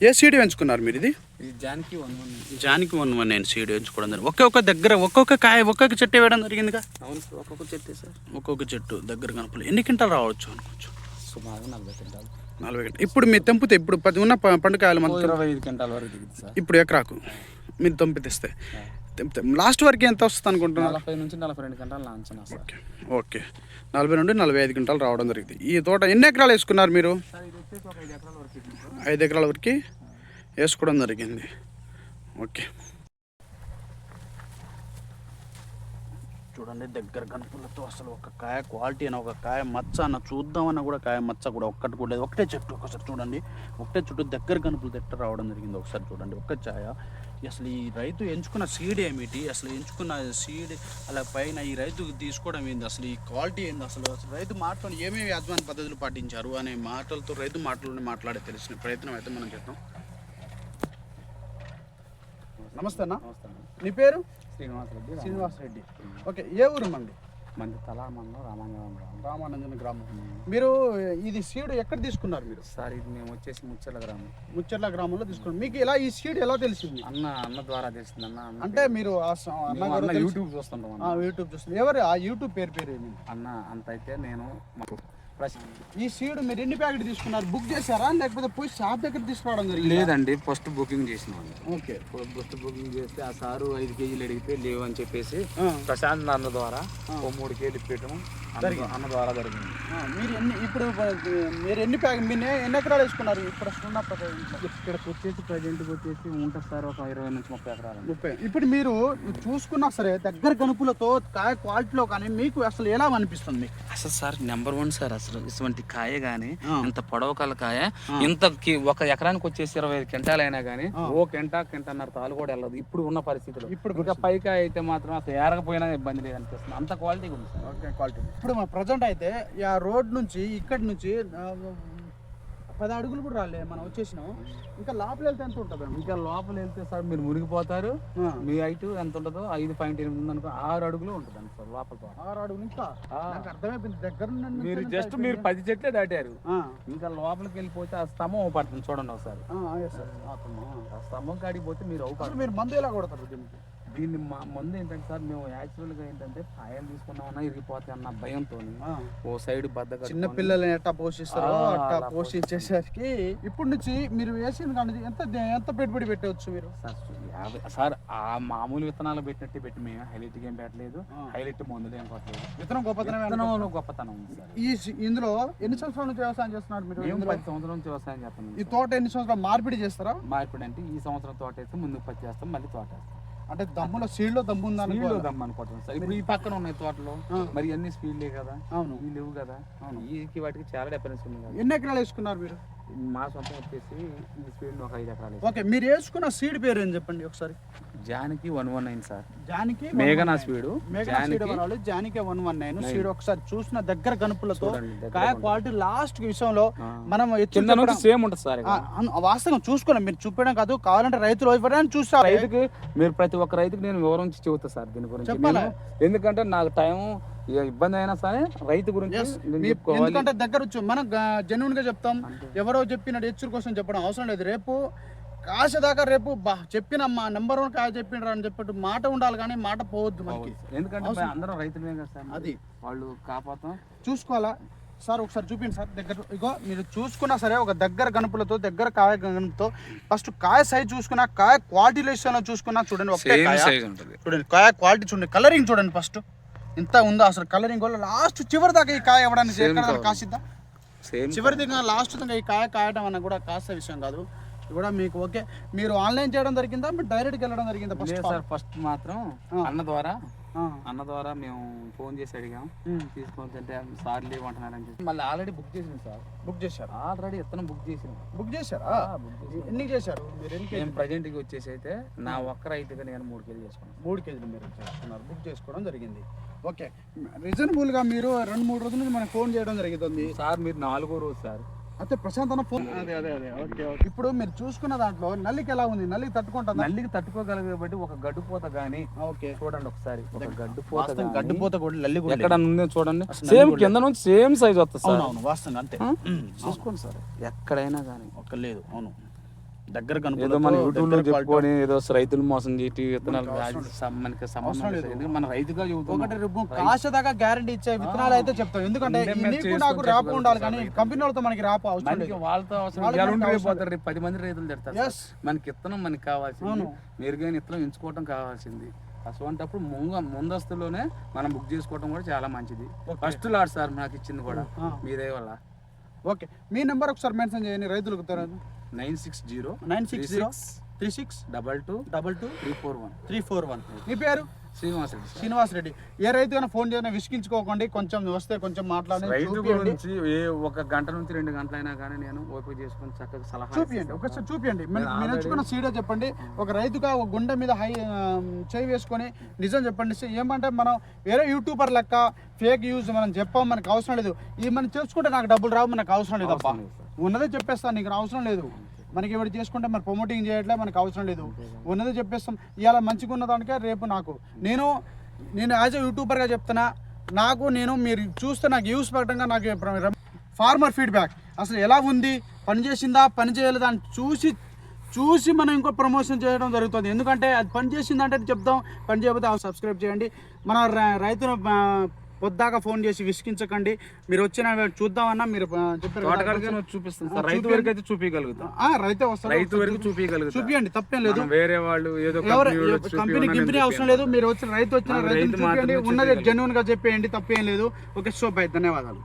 ఏ seed ఎంచుకున్నారు మీరు ఇది? ఇది జానికి వన్ వన్. జానికి వన్ వన్ నేను సీడ్ ఎంచుకోవడం జరిగింది. ఒక్కొక్క దగ్గర ఒక్కొక్క కాయ ఒక్కొక్క చెట్టు వేయడం జరిగిందిగా? అవును సార్ ఒక్కొక్క చెట్టు సార్. ఒక్కొక్క చెట్టు దగ్గర కనుపలు ఎన్ని క్వింటాలు రావచ్చు అనుకోవచ్చు? సుమారు నలభై క్వింటాలు. నలభై క్వింటాలు. ఇప్పుడు మీరు తెంపితే ఇప్పుడు పది ఉన్న పండుకాయలు మొత్తం ఇరవై ఐదు క్వింటాల వరకు దిగుతుంది సార్. ఇప్పుడు ఎకరాకు మీరు తెంపితే తెంపితే లాస్ట్ వరకు ఎంత వస్తుంది అనుకుంటున్నారు? నలభై నుంచి నలభై రెండు అంచనా సార్. Okay okay. నలభై నుండి నలభై ఐదు క్వింటాలు రావడం జరిగింది. ఈ తోట ఎన్ని ఎకరాలు వేసుకున్నారు మీరు? ఐదు ఎకరాల వరకు ఇది సార్. ఐదు ఎకరాల వరకు వేసుకోవడం జరిగింది. ఓకే. చూడండి దగ్గర కనుపులతో అసలు ఒక కాయ క్వాలిటీ అని ఒక కాయ మచ్చ అన్న చూద్దామన్నా కూడా కాయ మచ్చ కూడా ఒక్కటి కూడా లేదు. ఒకటే చెట్టు ఒకసారి చూడండి. ఒకటే చెట్టు దగ్గర కనుపులు తిట్ట రావడం జరిగింది. ఒకసారి చూడండి ఒక్క ఛాయ. అసలు ఈ రైతు ఎంచుకున్న సీడ్ ఏమిటి? అసలు ఎంచుకున్న సీడ్ అలా పైన ఈ రైతు తీసుకోవడం ఏంది? అసలు ఈ క్వాలిటీ ఏంది? అసలు అసలు రైతు మాటలు ఏమేమి అధ్వాన పద్ధతులు పాటించారు? అనే మాటలతో రైతు మాటలోనే మాట్లాడే తెలిసిన ప్రయత్నం అయితే మనం చేద్దాం. నమస్తే అన్న. నీ పేరు? శ్రీనివాస్ రెడ్డి శ్రీనివాస్ రెడ్డి ఓకే ఏ ఊరు మంది మంది తలామంలో రామాంజనం గ్రామం. రామానందన గ్రామం. మీరు ఇది సీడ్ ఎక్కడ తీసుకున్నారు మీరు? సార్ ఇది మేము వచ్చేసి ముచ్చల గ్రామం. ముచ్చర్ల గ్రామంలో తీసుకున్నారు. మీకు ఇలా ఈ సీడ్ ఎలా తెలిసింది? అన్న అన్న ద్వారా తెలిసింది అన్న. అంటే మీరు యూట్యూబ్ చూస్తుంటాం యూట్యూబ్ చూస్తున్నారు ఎవరు ఆ యూట్యూబ్ పేరు పేరు అన్న అంత అయితే నేను ఈ సీడ్ మీరు ఎన్ని ప్యాకెట్ తీసుకున్నారు? బుక్ చేశారా? లేకపోతే పోయి షాప్ దగ్గర తీసుకురావడం జరిగింది? లేదండి ఫస్ట్ బుకింగ్ చేసినాం ఓకే. ఫస్ట్ బుకింగ్ చేస్తే ఆ సారు ఐదు కేజీలు అడిగితే లేవు అని చెప్పేసి ప్రశాంత్ అన్న ద్వారా ఓ మూడు కేజీలు పెట్టడం అన్న- అన్న ద్వారా జరిగింది. మీరు ఎన్ని ఇప్పుడు మీరు ఎన్ని ప్యాకెట్ మీరు ఎన్ని ఎకరాలు వేసుకున్నారు? ఇప్పుడు ఉన్న ఇక్కడికి వచ్చేసి ప్రజెంట్కి వచ్చేసి ఉంటుంది సార్ ఒక ఇరవై నుంచి ముప్పై ఎకరాలు. ముప్పై. ఇప్పుడు మీరు చూసుకున్నా సరే దగ్గర గనుపులతో కాయ క్వాలిటీలో కానీ మీకు అసలు ఎలా అనిపిస్తుంది మీకు? అసలు సార్ నెంబర్ వన్ సార్ అసలు ఇటువంటి కాయ గానీ. ఇంత పొడవకాల కాయ ఇంత ఒక ఎకరానికి వచ్చేసి ఇరవై ఐదు క్వింటాలు అయినా ఆ. ఓ కింటా కింటన్నర తాలు కూడా వెళ్ళదు. ఇప్పుడు ఉన్న పరిస్థితులు. ఇప్పుడు ఇంకా పైకా అయితే మాత్రం అసలు ఏరకపోయినా ఇబ్బంది లేదు అనిపిస్తుంది అంత క్వాలిటీ ఉంది. ఓకే క్వాలిటీ ఇప్పుడు మన ప్రజెంట్ అయితే ఆ రోడ్ నుంచి ఇక్కడి నుంచి పది అడుగులు కూడా రాలే మనం వచ్చేసినాం. ఇంకా లోపల వెళ్తే ఎంత ఉంటుంది ఇంకా లోపల వెళ్తే సార్ మీరు మునిగిపోతారు. మీ హైట్ ఎంత ఉంటుందో ఐదు పాయింట్ ఎనిమిది ఉంది అనుకో ఆరు అడుగులు ఉంటుంది అండి సార్ లోపల. ఆరు అడుగులు ఇంకా. నాకు అర్థమైపోయింది దగ్గర నుండి మీరు జస్ట్ మీరు? పది చెట్లే దాటారు. ఇంకా లోపలికి వెళ్ళిపోతే ఆ స్తంభం పడుతుంది చూడండి ఒకసారి. ఆ, స్తంభం. కాడికి పోతే మీరు అవుతారు మీరు మందు ఎలా కొడతారు దీన్ని మా ముందు ఏంటంటే సార్ మేము యాక్చువల్గా ఏంటంటే పాయం తీసుకున్నామన్నా ఇరిగిపోతాయి అన్న భయంతో ఓ సైడ్ బద్ద చిన్న పిల్లల్ని ఎట్టా పోషిస్తారో అట్టా పోషించేసరికి ఇప్పుడు నుంచి మీరు వేసిన కానీ ఎంత ఎంత పెట్టుబడి పెట్టవచ్చు మీరు? సార్ ఆ మామూలు విత్తనాలు పెట్టినట్టు పెట్టి మేము. హైలైట్ ఏం పెట్టలేదు. హైలైట్ మందులు ఏం కొట్టలేదు. విత్తనం గొప్పతనం ఉంది సార్. ఈ ఇందులో ఎన్ని సంవత్సరాల నుంచి వ్యవసాయం చేస్తున్నారు మీరు? పది సంవత్సరాల నుంచి వ్యవసాయం చేస్తాం. ఈ తోట ఎన్ని సంవత్సరాలు మార్పిడి చేస్తారా? మార్పిడి అంటే ఈ సంవత్సరం తోట వేస్తే ముందుకు పచ్చి చేస్తాం మళ్ళీ తోట వేస్తాం. అంటే దమ్ములో సీడ్లో దమ్ము ఉందా స్పీడ్ అనుకో దమ్ అనుకోవటం సార్. ఇప్పుడు ఈ పక్కన ఉన్నాయి తోటలో. మరి అన్ని స్పీడ్లే కదా? అవును. ఈ లేవు కదా? అవును. ఈకి వాటికి చాలా డిఫరెన్స్ ఉంది ఎన్ని ఎకరాలు వేసుకున్నారు మీరు? మా సొంతం వచ్చేసి ఈ స్పీడ్ ఒక ఐదు ఎకరాలు ఓకే మీరు వేసుకున్న సీడ్ పేరు ఏం చెప్పండి ఒకసారి? Janaki one one nine sir. Janaki మేఘనా స్పీడ్. మేఘనా Janaki one one nine. Seed ఒకసారి చూసిన దగ్గర కనుపులతో కాయ. క్వాలిటీ లాస్ట్ విషయంలో. మనం కింద సేమ్ ఉంటుంది సార్ వాస్తవం చూసుకోండి. మీరు చూపించడం కాదు కావాలంటే రైతులు ఇవ్వడానికి చూస్తారు. రైతుకి మీరు ప్రతి ఒక్క రైతుకి నేను వివరించి చెబుతా సార్ దీని గురించి. ఎందుకంటే నాకు టైం ఇబ్బంది అయినా సరే రైతు గురించి ఎందుకంటే దగ్గర వచ్చి. మనం జెన్యున్గా చెప్తాం. ఎవరో చెప్పినట్టు హెచ్చరిక కోసం చెప్పడం అవసరం లేదు. రేపు కాశ దాకా రేపు బా చెప్పిన మా నెంబర్ వన్ కాయ చెప్పినరా అని చెప్పట్టు మాట ఉండాలి కానీ మాట పోవద్దు మనకి. ఎందుకంటే. అందరం రైతులమే కదా సార్ అది. వాళ్ళు కాపాతం చూసుకోవాలా? సార్ ఒకసారి చూపిండి సార్ దగ్గర ఇగో మీరు చూసుకున్నా సరే ఒక దగ్గర గనుపులతో దగ్గర కాయ గనుపుతో ఫస్ట్ కాయ సైజ్ చూసుకున్నా కాయ క్వాలిటీ విషయంలో చూసుకున్నా చూడండి ఒకటే కాయ. ఉంటుంది. చూడండి కాయ క్వాలిటీ చూడండి కలరింగ్ చూడండి ఫస్ట్ ఇంత ఉందా అసలు కలరింగ్ వల్ల లాస్ట్ చివరి దాకా ఈ కాయ ఇవ్వడానికి. కాసిద్దా? చివరి దగ్గర లాస్ట్ దాకా ఈ కాయ కాయడం అన్న కూడా కాస్త విషయం కాదు. కూడా మీకు ఓకే. మీరు ఆన్లైన్ చేయడం జరిగిందా? మీరు డైరెక్ట్గా వెళ్ళడం జరిగిందా ఫస్ట్ సార్ ఫస్ట్ మాత్రం. అన్న ద్వారా అన్న ద్వారా మేము ఫోన్ చేసి అడిగాం. తీసుకొని అంటే సార్ లీవ్ అంటున్నారని చెప్పి. మళ్ళీ ఆల్రెడీ బుక్ చేసింది సార్. బుక్ చేశారు? ఆల్రెడీ ఇతను బుక్ చేసింది. బుక్ చేశారా? ఎన్ని చేశారు? మీరు ప్రజెంట్కి వచ్చేసి అయితే నా ఒక్క రైతుగా నేను మూడు కేజీలు చేసుకున్నాను. మూడు కేజీలు మీరు చేసుకున్నారు. బుక్ చేసుకోవడం జరిగింది. ఓకే. రీజనబుల్గా మీరు రెండు మూడు రోజుల నుంచి మనకు ఫోన్ చేయడం జరుగుతుంది. సార్ మీరు నాలుగో రోజు సార్. అయితే ప్రశాంత్ అన్న ఫోన్. అదే అదే అదే. Okay okay. ఇప్పుడు మీరు చూసుకున్న దాంట్లో నల్లికి ఎలా ఉంది? నల్లికి తట్టుకుంటుందా? నల్లికి తట్టుకోగలిగే బట్టి ఒక గడ్డుపోత గానీ ఓకే. చూడండి ఒకసారి. ఒక గడ్డుపోత కూడా నల్లి కూడా ఎక్కడ ఉందో చూడండి. సేమ్ కింద నుంచి సేమ్ సైజ్ వస్తుంది సార్. అవునవును వాస్తవంగా అంతే? చూసుకోండి సార్. ఎక్కడైనా కానీ ఒక్క లేదు అవును. దగ్గర ఏదో మన చెప్పుకొని ఏదో రైతులు మోసం చేసి విత్తనాలు మనకి సంబంధం లేదు. ఎందుకంటే మన రైతుగా ఒకటి రేపు దాకా గ్యారంటీ ఇచ్చే విత్తనాలు అయితే చెప్తాం. ఎందుకంటే నీకు రాపు ఉండాలి కానీ. కంపెనీ వాళ్ళతో మనకి రాపు అవసరం వాళ్ళతో అవసరం రేపు పది మంది రైతులు తిడతారు. మనకి ఇత్తనం మనకి కావాల్సింది. మెరుగైన ఇత్తనం ఎంచుకోవడం కావాల్సింది. అటువంటిప్పుడు ముంగ ముందస్తులోనే మనం బుక్ చేసుకోవడం కూడా చాలా మంచిది. ఫస్ట్ లాట్ సార్ నాకు ఇచ్చింది కూడా. మీదే వల్ల. ఓకే. మీ నెంబర్ ఒకసారి మెన్షన్ చేయండి రైతులకు nine six zero nine six zero three six double two double two three four one. Three four one. మీ పేరు? శ్రీనివాస్ రెడ్డి. శ్రీనివాస్ రెడ్డి. ఏ రైతు అయినా ఫోన్ చేయనా విసిగించుకోకండి కొంచెం వస్తే కొంచెం మాట్లాడండి రైతు చూపియండి. గురించి ఏ ఒక గంట నుంచి రెండు గంటలైనా కానీ నేను ఓపిక చేసుకొని చక్కగా సలహా చూపియండి ఇస్తాను. ఒకసారి చూపియండి. మీరు మీరు ఎంచుకున్న సీడే చెప్పండి. ఒక రైతుగా ఒక గుండె మీద హై ఆ, చేయి వేసుకొని నిజం చెప్పండి. సే- ఏమంటే మనం వేరే యూట్యూబర్ లెక్క ఫేక్ యూజ్ మనం చెప్పాం మనకు అవసరం లేదు. ఈ మనం చేసుకుంటే నాకు డబ్బులు రావు మనకు అవసరం లేదు అబ్బా అవసరం లేదు. ఉన్నదే చెప్పేస్తాను నీకు అవసరం లేదు. మనకి ఎవరు చేసుకుంటే మరి ప్రమోటింగ్ చేయట్లే మనకు అవసరం లేదు. ఉన్నది చెప్పేస్తాం. ఇవాళ మంచిగా ఉన్న దానికే రేపు నాకు. నేను నేను యాజ్ అ యూట్యూబర్గా చెప్తున్నా నాకు నేను మీరు చూస్తే నాకు యూస్ పడటంగా నాకు ఫార్మర్ ఫీడ్బ్యాక్ అసలు ఎలా ఉంది? పని చేసిందా? పని చేయలేదా? అని చూసి చూసి మనం ఇంకో ప్రమోషన్ చేయడం జరుగుతుంది. ఎందుకంటే అది పని చేసిందంటే చెప్దాం. పని చేయకపోతే ఆ సబ్స్క్రైబ్ చేయండి. మన ర- రైతును పొద్దాక ఫోన్ చేసి విసిగించకండి. మీరు వచ్చిన చూద్దామన్నా మీరు చెప్పారు సార్. ఆ, రైతు. వరకు అయితే చూపించగలుగుతాం ఆ, రైతే వస్తారు రైతు వరకు చూపించగలుగుతాం చూపియండి తప్పేం లేదు. వేరే వాళ్ళు ఏదో కంపెనీ కంపెనీ అవసరం లేదు. మీరు వచ్చిన రైతు వచ్చిన రైతు చూపించండి ఉన్నది. జెన్యున్గా చెప్పేయండి తప్పేం లేదు. ఓకే సో బై ధన్యవాదాలు.